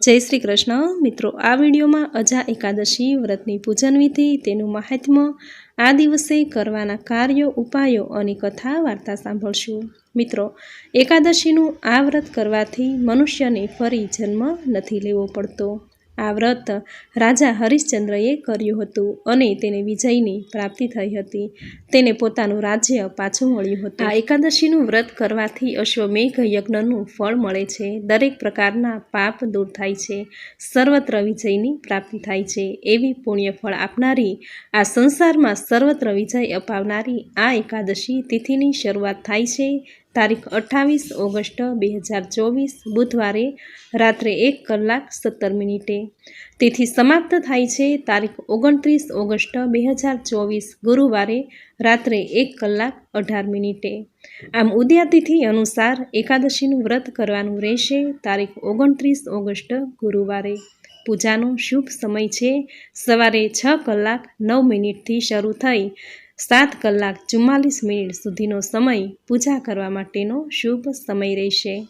જય શ્રી કૃષ્ણ. મિત્રો, આ વિડીયોમાં અજા એકાદશી, વ્રતની પૂજન વિધિ, તેનું મહાત્મ્ય, આ દિવસે કરવાના કાર્યો, ઉપાયો અને કથા વાર્તા સાંભળશું. મિત્રો, એકાદશીનું આ વ્રત કરવાથી મનુષ્યને ફરી જન્મ નથી લેવો પડતો. આ વ્રત રાજા હરિશ્ચંદ્રએ કર્યું હતું અને તેને વિજયની પ્રાપ્તિ થઈ હતી. તેને પોતાનું રાજ્ય પાછું મળ્યું હતું. આ એકાદશીનું વ્રત કરવાથી અશ્વમેઘ યજ્ઞનું ફળ મળે છે. દરેક પ્રકારના પાપ દૂર થાય છે. સર્વત્ર વિજયની પ્રાપ્તિ થાય છે. એવી પુણ્ય ફળ આપનારી, આ સંસારમાં સર્વત્ર વિજય અપાવનારી આ એકાદશી તિથિની શરૂઆત થાય છે. તારીખ અઠ્ઠાવીસ ઓગસ્ટ બે હજાર ચોવીસ, બુધવારે રાત્રે એક કલાક સત્તર મિનિટે. તેથી સમાપ્ત થાય છે. તારીખ ઓગણત્રીસ ઓગસ્ટ બે હજાર ચોવીસ, ગુરુવારે રાત્રે એક કલાક અઢાર મિનિટે. આમ ઉદ્યાતિથિ અનુસાર એકાદશીનું વ્રત કરવાનું રહેશે. તારીખ ઓગણત્રીસ ઓગસ્ટ, ગુરુવારે. પૂજાનો શુભ સમય છે. સવારે છ કલાક નવ મિનિટથી શરૂ થઈ. સાત કલાક ચુમ્માલીસ મિનિટ સુધીનો સમય પૂજા કરવા માટેનો શુભ સમય રહેશે.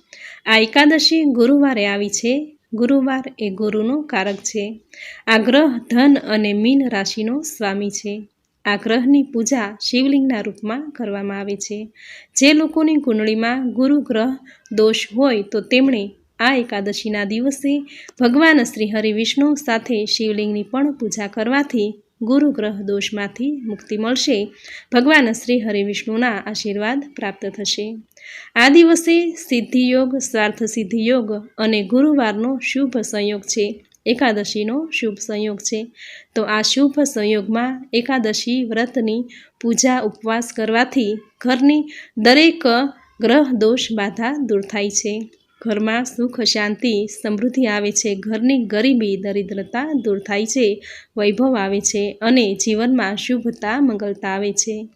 આ એકાદશી ગુરુવારે આવી છે. ગુરુવાર એ ગુરુનો કારક છે. આ ગ્રહ ધન અને મીન રાશિનો સ્વામી છે. આ ગ્રહની પૂજા શિવલિંગના રૂપમાં કરવામાં આવે છે. જે લોકોની કુંડળીમાં ગુરુ ગ્રહ દોષ હોય તો તેમણે આ એકાદશીના દિવસે ભગવાન શ્રી હરિ વિષ્ણુ સાથે શિવલિંગની પણ પૂજા કરવાથી ગુરુ ગ્રહ દોષમાંથી મુક્તિ મળશે. ભગવાન શ્રી હરિ વિષ્ણુના આશીર્વાદ પ્રાપ્ત થશે. આ દિવસે સિદ્ધિયોગ સ્વાર્થ સિદ્ધિયોગ અને ગુરુવારનો શુભ સંયોગ છે. એકાદશીનો શુભ સંયોગ છે. તો આ શુભ સંયોગમાં એકાદશી વ્રતની પૂજા ઉપવાસ કરવાથી ઘરની દરેક ગ્રહ દોષ બાધા દૂર થાય છે. ઘરમાં સુખ, શાંતિ, સમૃદ્ધિ આવે છે. ઘરની ગરીબી, દરિદ્રતા દૂર થાય છે. વૈભવ આવે છે અને જીવનમાં શુભતા મંગલતા આવે છે.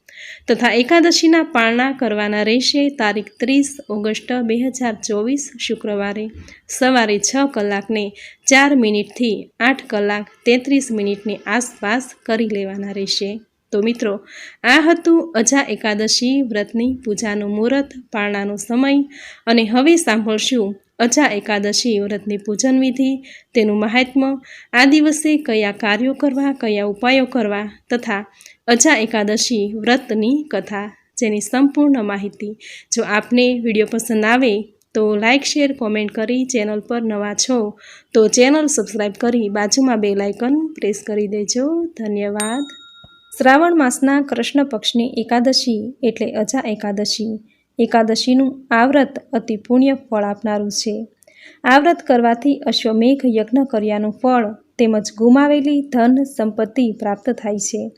તથા એકાદશીના પાળના કરવાના રહેશે તારીખ ત્રીસ ઓગસ્ટ બે હજાર ચોવીસ શુક્રવારે. સવારે છ કલાકને ચાર મિનિટથી આઠ કલાક તેત્રીસ મિનિટની આસપાસ કરી લેવાના રહેશે. તો મિત્રો, આ હતું અજા એકાદશી વ્રતની પૂજાનું મુહૂર્ત, પારણાનો સમય અને હવે સાંભળશું અજા એકાદશી વ્રતની પૂજન વિધિ, તેનું મહાત્મ્ય આ દિવસે કયા કાર્યો કરવા, કયા ઉપાયો કરવા તથા અજા એકાદશી વ્રતની કથા, જેની સંપૂર્ણ માહિતી જો આપને વીડિયો પસંદ આવે તો લાઇક શેર, કોમેન્ટ કરી ચેનલ પર નવા છો તો ચેનલ સબસ્ક્રાઈબ કરી બાજુમાં બે લાઇકન પ્રેસ કરી દેજો. ધન્યવાદ. શ્રાવણ માસના કૃષ્ણ પક્ષની એકાદશી એટલે અજા એકાદશી. એકાદશીનું આ વ્રત અતિ પુણ્ય ફળ આપનારું છે. આ વ્રત કરવાથી અશ્વમેઘ યજ્ઞ કર્યાનું ફળ તેમજ ગુમાવેલી ધન સંપત્તિ પ્રાપ્ત થાય છે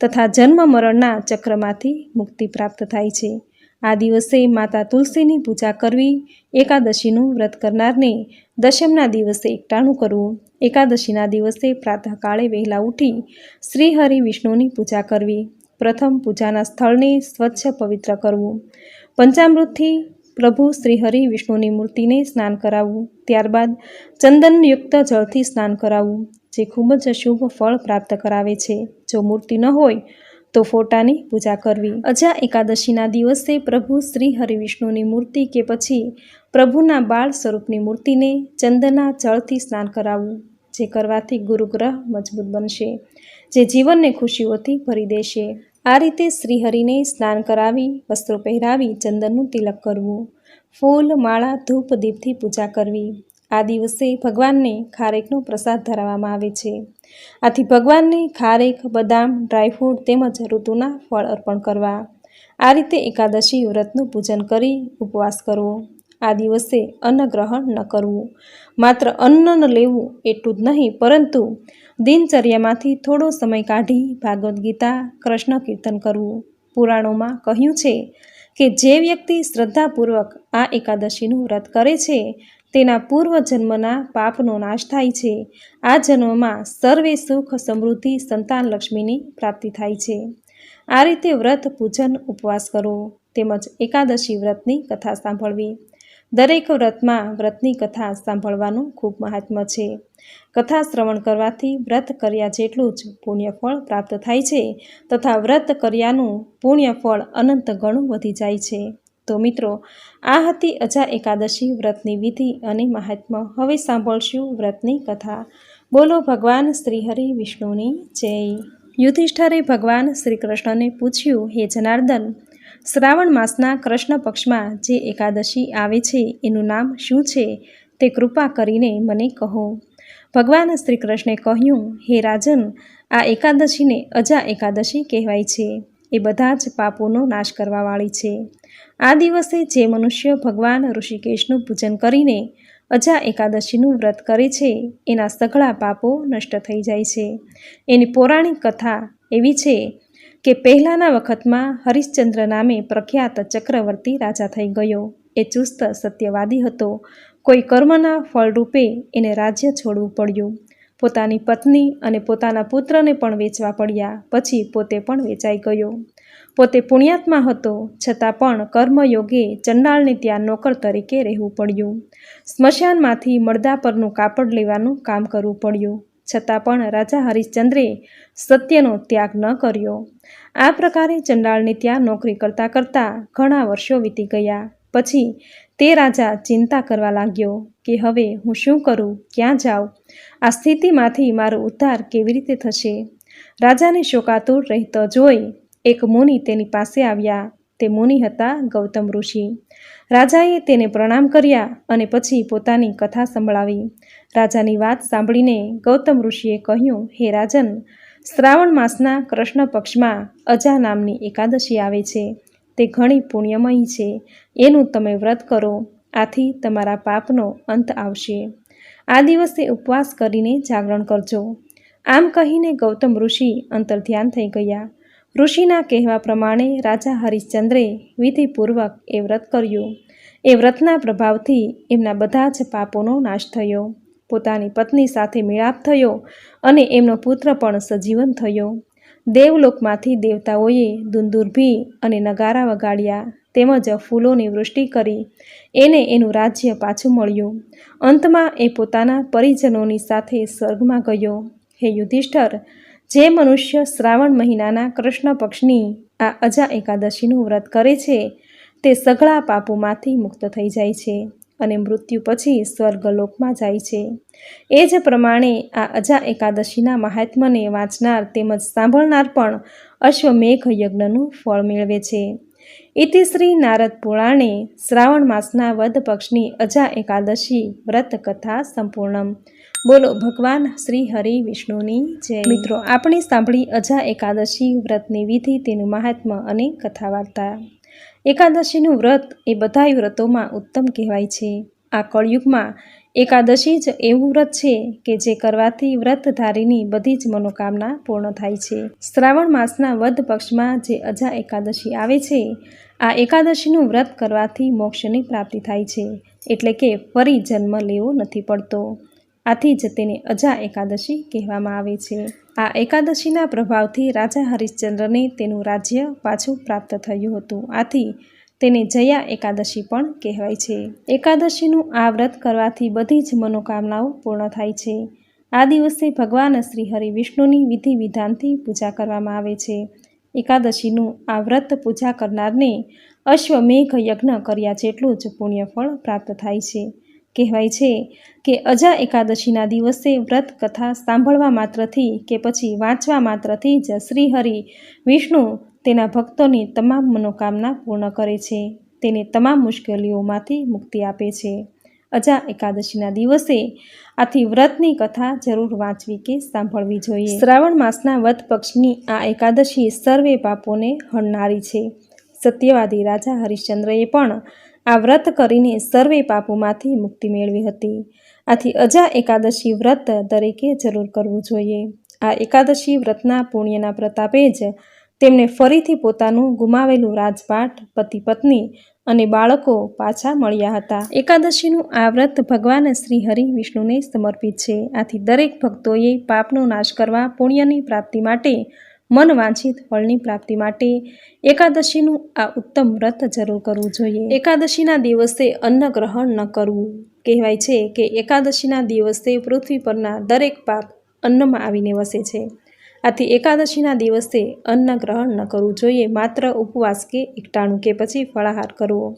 તથા જન્મ મરણના ચક્રમાંથી મુક્તિ પ્રાપ્ત થાય છે. આ દિવસે માતા તુલસીની પૂજા કરવી, એકાદશીનું વ્રત કરનારને દશમના દિવસે એકટાણું કરવું. એકાદશીના દિવસે પ્રાતઃકાળે વહેલા ઉઠી શ્રી હરિ વિષ્ણુની પૂજા કરવી. પ્રથમ પૂજાના સ્થળને સ્વચ્છ પવિત્ર કરવું. પંચામૃતથી પ્રભુ શ્રી હરિ વિષ્ણુની મૂર્તિને સ્નાન કરાવવું. ત્યારબાદ ચંદનયુક્ત જળથી સ્નાન કરાવવું, જે ખૂબ જ શુભ ફળ પ્રાપ્ત કરાવે છે. જો મૂર્તિ ન હોય તો ફોટાની પૂજા કરવી. અજા એકાદશીના દિવસે પ્રભુ શ્રી હરિવિષ્ણુની મૂર્તિ કે પછી પ્રભુના બાળ સ્વરૂપની મૂર્તિને ચંદના જળથી સ્નાન કરાવવું, જે કરવાથી ગુરુગ્રહ મજબૂત બનશે, જે જીવનને ખુશીઓથી ભરી દેશે. આ રીતે શ્રીહરિને સ્નાન કરાવી, વસ્ત્રો પહેરાવી ચંદનનું તિલક કરવું, ફૂલ, માળા, ધૂપ, દીપથી પૂજા કરવી. આ દિવસે ભગવાનને ખારેકનો પ્રસાદ ધરાવવામાં આવે છે. આથી ભગવાનને ખારેક, બદામ ડ્રાયફ્રૂટ તેમજ ઋતુના ફળ અર્પણ કરવા. આ રીતે એકાદશી વ્રતનું પૂજન કરી ઉપવાસ કરવો. આ દિવસે અન્ન ગ્રહણ ન કરવું. માત્ર અન્ન ન લેવું એટલું જ નહીં, પરંતુ દિનચર્યામાંથી થોડો સમય કાઢી ભાગવદ્ ગીતા, કૃષ્ણ કીર્તન કરવું. પુરાણોમાં કહ્યું છે કે જે વ્યક્તિ શ્રદ્ધાપૂર્વક આ એકાદશીનું વ્રત કરે છે તેના પૂર્વ જન્મના પાપનો નાશ થાય છે. આ જન્મમાં સર્વે સુખ સમૃદ્ધિ સંતાન લક્ષ્મીની પ્રાપ્તિ થાય છે. આ રીતે વ્રત, પૂજન, ઉપવાસ કરો. તેમજ એકાદશી વ્રતની કથા સાંભળવી. દરેક વ્રતમાં વ્રતની કથા સાંભળવાનું ખૂબ મહાત્મ્ય છે. કથા શ્રવણ કરવાથી વ્રત કર્યા જેટલું જ પુણ્યફળ પ્રાપ્ત થાય છે. તથા વ્રત કર્યાનું પુણ્યફળ અનંત ગણું વધી જાય છે. તો મિત્રો, આ હતી અજા એકાદશી વ્રતની વિધિ અને મહાત્મ્ય. હવે સાંભળશું વ્રતની કથા. બોલો ભગવાન શ્રીહરિ વિષ્ણુની જય. યુધિષ્ઠરે ભગવાન શ્રી કૃષ્ણને પૂછ્યું, હે જનાર્દન, શ્રાવણ માસના કૃષ્ણ પક્ષમાં જે એકાદશી આવે છે, એનું નામ શું છે? તે કૃપા કરીને મને કહો. ભગવાન શ્રી કૃષ્ણે કહ્યું, હે રાજન, આ એકાદશીને અજા એકાદશી કહેવાય છે. એ બધા જ પાપોનો નાશ કરવાવાળી છે. આ દિવસે જે મનુષ્ય ભગવાન ઋષિકેશનું પૂજન કરીને અજા એકાદશીનું વ્રત કરે છે, એના સઘળા પાપો નષ્ટ થઈ જાય છે. એની પૌરાણિક કથા એવી છે કે પહેલાંના વખતમાં હરિશ્ચંદ્ર નામે પ્રખ્યાત ચક્રવર્તી રાજા થઈ ગયો. એ ચુસ્ત સત્યવાદી હતો. કોઈ કર્મના ફળરૂપે એને રાજ્ય છોડવું પડ્યું. પોતાની પત્ની અને પોતાના પુત્રને પણ વેચવા પડ્યા. પછી પોતે પણ વેચાઈ ગયો. પોતે પુણ્યાત્મા હતો, છતાં પણ કર્મયોગે ચંડાળને ત્યાં નોકર તરીકે રહેવું પડ્યું. સ્મશાનમાંથી મળદા પરનું કાપડ લેવાનું કામ કરવું પડ્યું. છતાં પણ રાજા હરિશ્ચંદ્રે સત્યનો ત્યાગ ન કર્યો. આ પ્રકારે ચંડાળને ત્યાં નોકરી કરતાં કરતાં ઘણા વર્ષો વીતી ગયા. પછી તે રાજા ચિંતા કરવા લાગ્યો કે હવે હું શું કરું? ક્યાં જાઉં? આ સ્થિતિમાંથી મારો ઉદ્ધાર કેવી રીતે થશે? રાજાને શોકાતુર રહેતો જોઈ એક મુનિ તેની પાસે આવ્યા. તે મુનિ હતા ગૌતમ ઋષિ. રાજાએ તેને પ્રણામ કર્યા અને પછી પોતાની કથા સંભળાવી. રાજાની વાત સાંભળીને ગૌતમ ઋષિએ કહ્યું, હે રાજન, શ્રાવણ માસના કૃષ્ણ પક્ષમાં અજા નામની એકાદશી આવે છે. તે ઘણી પુણ્યમયી છે. એનું તમે વ્રત કરો. આથી તમારા પાપનો અંત આવશે. આ દિવસે ઉપવાસ કરીને જાગરણ કરજો. આમ કહીને ગૌતમ ઋષિ અંતર્ધ્યાન થઈ ગયા. ઋષિના કહેવા પ્રમાણે રાજા હરિશ્ચંદ્રે વિધિપૂર્વક એ વ્રત કર્યું. એ વ્રતના પ્રભાવથી એમના બધા જ પાપોનો નાશ થયો. પોતાની પત્ની સાથે મિલાપ થયો અને એમનો પુત્ર પણ સજીવન થયો. દેવલોકમાંથી દેવતાઓએ દુંદુરભી અને નગારા વગાડ્યા તેમજ ફૂલોની વૃષ્ટિ કરી. એને એનું રાજ્ય પાછું મળ્યું. અંતમાં એ પોતાના પરિજનોની સાથે સ્વર્ગમાં ગયો. હે યુધિષ્ઠર, જે મનુષ્ય શ્રાવણ મહિનાના કૃષ્ણ પક્ષની આ અજા એકાદશીનું વ્રત કરે છે, તે સઘળા પાપોમાંથી મુક્ત થઈ જાય છે. અને મૃત્યુ પછી સ્વર્ગલોકમાં જાય છે. એ જ પ્રમાણે આ અજા એકાદશીના મહાત્મને વાંચનાર તેમજ સાંભળનાર પણ અશ્વમેઘ યજ્ઞનું ફળ મેળવે છે. ઇતિ શ્રી નારદ પુરાણે શ્રાવણ માસના વદ પક્ષની અજા એકાદશી વ્રત કથા સંપૂર્ણમ. બોલો ભગવાન શ્રી હરિ વિષ્ણુની જય. મિત્રો, આપણે સાંભળી અજા એકાદશી વ્રતની વિધિ તેનું મહાત્મ્ય અને કથા વાર્તા એકાદશીનું વ્રત એ બધાય વ્રતોમાં ઉત્તમ કહેવાય છે. આ કળયુગમાં એકાદશી જ એવું વ્રત છે કે જે કરવાથી વ્રતધારીની બધી જ મનોકામના પૂર્ણ થાય છે. શ્રાવણ માસના વધ પક્ષમાં જે અજા એકાદશી આવે છે, આ એકાદશીનું વ્રત કરવાથી મોક્ષની પ્રાપ્તિ થાય છે, એટલે કે ફરી જન્મ લેવો નથી પડતો. આથી જ તેને અજા એકાદશી કહેવામાં આવે છે. આ એકાદશીના પ્રભાવથી રાજા હરિશ્ચંદ્રને તેનું રાજ્ય પાછું પ્રાપ્ત થયું હતું. આથી તેને જયા એકાદશી પણ કહેવાય છે. એકાદશીનું આ વ્રત કરવાથી બધી જ મનોકામનાઓ પૂર્ણ થાય છે. આ દિવસે ભગવાન શ્રી હરિ વિષ્ણુની વિધિ વિધાનથી પૂજા કરવામાં આવે છે. એકાદશીનું આ વ્રત પૂજા કરનારને અશ્વમેઘ યજ્ઞ કર્યા જેટલું જ પુણ્યફળ પ્રાપ્ત થાય છે. કહેવાય છે કે અજા એકાદશીના દિવસે વ્રત કથા સાંભળવા માત્રથી કે પછી વાંચવા માત્રથી જ શ્રીહરિ વિષ્ણુ તેના ભક્તોની તમામ મનોકામના પૂર્ણ કરે છે. તેને તમામ મુશ્કેલીઓમાંથી મુક્તિ આપે છે. અજા એકાદશીના દિવસે આથી વ્રતની કથા જરૂર વાંચવી કે સાંભળવી જોઈએ. શ્રાવણ માસના વધ પક્ષની આ એકાદશી સર્વે પાપોને હણનારી છે. સત્યવાદી રાજા હરિશ્ચંદ્રએ પણ આ વ્રત કરીને સર્વે પાપોમાંથી મુક્તિ મેળવી હતી. આથી અજા એકાદશી વ્રત દરેકે જરૂર કરવું જોઈએ. આ એકાદશી વ્રતના પુણ્યના પ્રતાપે જ તેમને ફરીથી પોતાનું ગુમાવેલું રાજપાટ, પતિ પત્ની અને બાળકો પાછા મળ્યા હતા. એકાદશીનું આ વ્રત ભગવાન શ્રી હરિ વિષ્ણુને સમર્પિત છે. આથી દરેક ભક્તોએ પાપનો નાશ કરવા પુણ્યની પ્રાપ્તિ માટે મન વાંછિત ફળની પ્રાપ્તિ માટે એકાદશીનું આ ઉત્તમ વ્રત જરૂર કરવું જોઈએ. એકાદશીના દિવસે અન્ન ગ્રહણ ન કરવું. કહેવાય છે કે એકાદશીના દિવસે પૃથ્વી પરના દરેક પાપ અન્નમાં આવીને વસે છે. આથી એકાદશીના દિવસે અન્ન ગ્રહણ ન કરવું જોઈએ, માત્ર ઉપવાસ કે એકટાણું કે પછી ફળાહાર કરવો.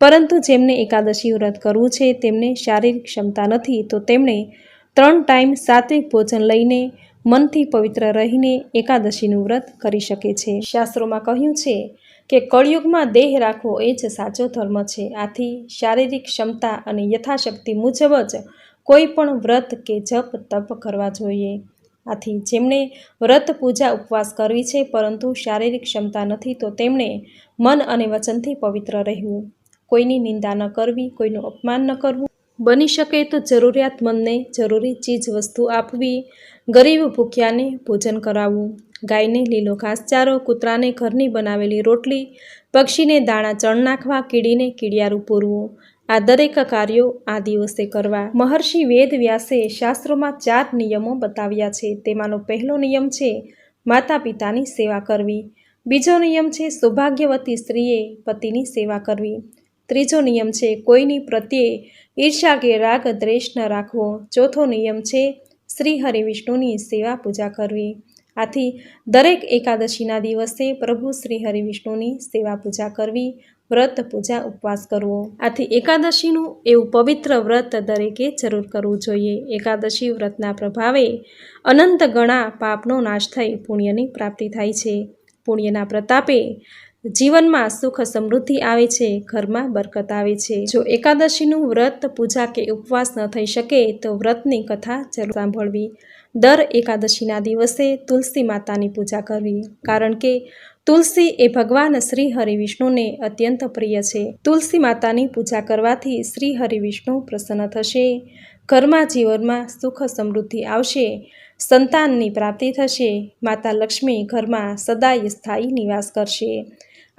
પરંતુ જેમને એકાદશી વ્રત કરવું છે, તેમને શારીરિક ક્ષમતા નથી, તો તેમણે ત્રણ ટાઈમ સાત્વિક ભોજન લઈને મનથી પવિત્ર રહીને એકાદશીનું વ્રત કરી શકે છે. શાસ્ત્રોમાં કહ્યું છે કે કળિયુગમાં દેહ રાખવો એ જ સાચો ધર્મ છે. આથી શારીરિક ક્ષમતા અને યથાશક્તિ મુજબ જ કોઈ પણ વ્રત કે જપ તપ કરવા જોઈએ. આથી જેમણે વ્રત પૂજા ઉપવાસ કરવી છે પરંતુ શારીરિક ક્ષમતા નથી તો તેમણે મન અને વચનથી પવિત્ર રહેવું. કોઈની નિંદા ન કરવી, કોઈનું અપમાન ન કરવું. બની શકે તો જરૂરિયાતમંદને જરૂરી ચીજ વસ્તુ આપવી, ગરીબ ભૂખ્યાને ભોજન કરાવવું, ગાયને લીલો ઘાસચારો, કૂતરાને ઘરની બનાવેલી રોટલી, પક્ષીને દાણા ચણ નાખવા, કીડીને કીડિયારું પૂરવું, આ દરેક કાર્યો આ દિવસે કરવા. મહર્ષિ વેદ વ્યાસે શાસ્ત્રોમાં ચાર નિયમો બતાવ્યા છે. તેમાંનો પહેલો નિયમ છે માતા પિતાની સેવા કરવી. બીજો નિયમ છે, સૌભાગ્યવતી સ્ત્રીએ પતિની સેવા કરવી. ત્રીજો નિયમ છે, કોઈની પ્રત્યે ઈર્ષા કે રાગ દ્વેષ ન રાખવો. ચોથો નિયમ છે, શ્રી હરિવિષ્ણુની સેવા પૂજા કરવી. આથી દરેક એકાદશીના દિવસે પ્રભુ શ્રી હરિવિષ્ણુની સેવા પૂજા કરવી, વ્રત પૂજા ઉપવાસ કરવો. આથી એકાદશીનું એવું પવિત્ર વ્રત દરેકે જરૂર કરવું જોઈએ. એકાદશી વ્રતના પ્રભાવે અનંત ગણા પાપનો નાશ થઈ પુણ્યની પ્રાપ્તિ થાય છે. પુણ્યના પ્રતાપે જીવનમાં સુખ સમૃદ્ધિ આવે છે, ઘરમાં બરકત આવે છે. જો એકાદશીનું વ્રત, પૂજા કે ઉપવાસ ન થઈ શકે, તો વ્રતની કથા જરૂર સાંભળવી. દર એકાદશીના દિવસે તુલસી માતાની પૂજા કરવી, કારણ કે તુલસી એ ભગવાન શ્રી હરિવિષ્ણુને અત્યંત પ્રિય છે. તુલસી માતાની પૂજા કરવાથી શ્રી હરિવિષ્ણુ પ્રસન્ન થશે, ઘરમાં જીવનમાં સુખ સમૃદ્ધિ આવશે, સંતાનની પ્રાપ્તિ થશે, માતા લક્ષ્મી ઘરમાં સદાય સ્થાયી નિવાસ કરશે.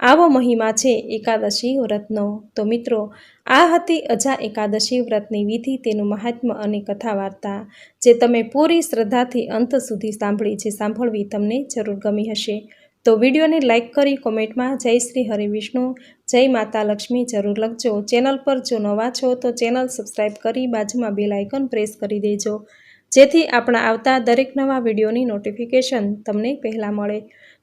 આવો મહિમા છે એકાદશી વ્રતનો. તો મિત્રો, આ હતી અજા એકાદશી વ્રતની વિધિ, તેનું મહાત્મ્ય અને કથા વાર્તા જે તમે પૂરી શ્રદ્ધાથી અંત સુધી સાંભળી છે, સાંભળવી તમને જરૂર ગમી હશે. તો વિડીયોને લાઇક કરી કોમેન્ટમાં જય શ્રી હરિ વિષ્ણુ, જય માતા લક્ષ્મી જરૂર લખજો. ચેનલ પર જો નવા છો તો ચેનલ સબસ્ક્રાઈબ કરી બાજુમાં બેલ આઇકન પ્રેસ કરી દેજો. જેથી આપણા આવતા દરેક નવા વિડીયોની નોટિફિકેશન તમને પહેલાં મળે.